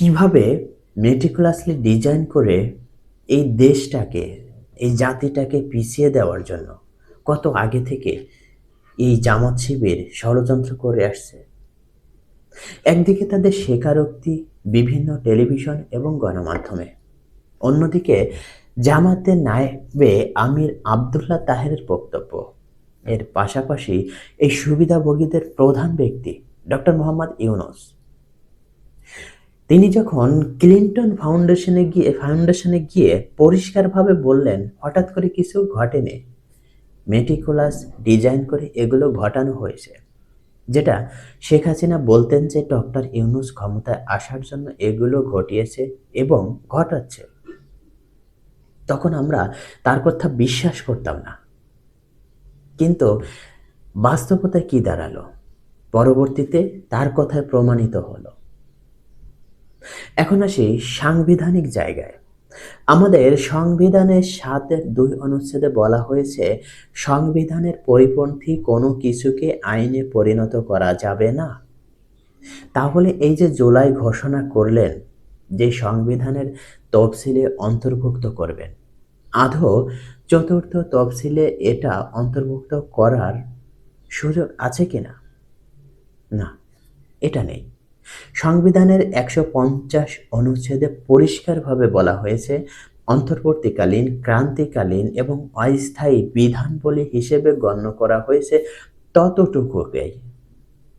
কীভাবে meticulously design করে এই দেশটাকে, এই জাতিটাকে পিছিয়ে দেওয়ার জন্য কত আগে থেকে এই জামাত শিবির ষড়যন্ত্র করে আসছে? একদিকে তাদের স্বীকারোক্তি বিভিন্ন টেলিভিশন এবং গণমাধ্যমে। অন্যদিকে জামাতের নায়েবে আমির আবদুল্লাহ তাহেরের বক্তব্য। এর পাশাপাশি এই সুবিধাভোগীদের প্রধান ব্যক্তি ডক্টর মোহাম্মদ ইউনুস। তিনি যখন ক্লিন্টন ফাউন্ডেশনে গিয়ে ফাউন্ডেশনে গিয়ে পরিষ্কারভাবে বললেন, হঠাৎ করে কিছু ঘটেনি। মেটিকুলাস ডিজাইন করে এগুলো ঘটানো হয়েছে, যেটা শেখ হাসিনা বলতেন যে ডক্টর ইউনুস ক্ষমতায় আসার জন্য এগুলো ঘটিয়েছে এবং ঘটাচ্ছে। তখন আমরা তার কথা বিশ্বাস করতাম না। কিন্তু বাস্তবতায় কি দাঁড়াল? পরবর্তীতে তার কথায় প্রমাণিত হলো। এখন আসি সাংবিধানিক জায়গায়। আমাদের সংবিধানের সাতের দুই অনুচ্ছেদে বলা হয়েছে, সংবিধানের পরিপন্থী কোনো কিছুকে আইনে পরিণত করা যাবে না। তাহলে এই যে জুলাই ঘোষণা করলেন, যে সংবিধানের তফসিলে অন্তর্ভুক্ত করবেন আধো চতুর্থ তফসিলে এটা অন্তর্ভুক্ত করার সুযোগ আছে কিনা? না, এটা নেই। সংবিধানের একশো পঞ্চাশ অনুচ্ছেদে পরিষ্কারভাবে বলা হয়েছে, অন্তর্বর্তীকালীন, ক্রান্তিকালীন এবং অস্থায়ী বিধান বলে হিসেবে গণ্য করা হয়েছে ততটুকুকেই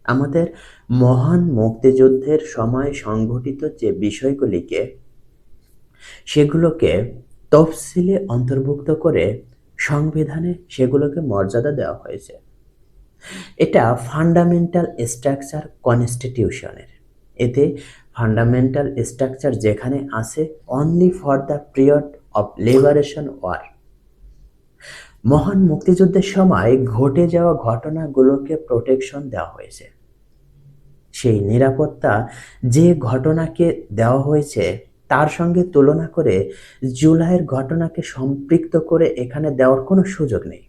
আমাদের মহান মুক্তিযুদ্ধের সময় সংঘটিত যে বিষয়গুলিকে, সেগুলোকে তফসিলে অন্তর্ভুক্ত করে সংবিধানে সেগুলোকে মর্যাদা দেওয়া হয়েছে। এটা ফান্ডামেন্টাল স্ট্রাকচার কনস্টিটিউশনের এতে ফান্ডামেন্টাল স্ট্রাকচার যেখানে আছে only for the period of liberation war মহান মুক্তিযুদ্ধের সময় ঘটে যাওয়া ঘটনাগুলোকে প্রোটেকশন দেওয়া হয়েছে। সেই নিরাপত্তা যে ঘটনাকে দেওয়া হয়েছে, তার সঙ্গে তুলনা করে জুলাইয়ের ঘটনাকে সম্পৃক্ত করে এখানে দেওয়ার কোনো সুযোগ নেই।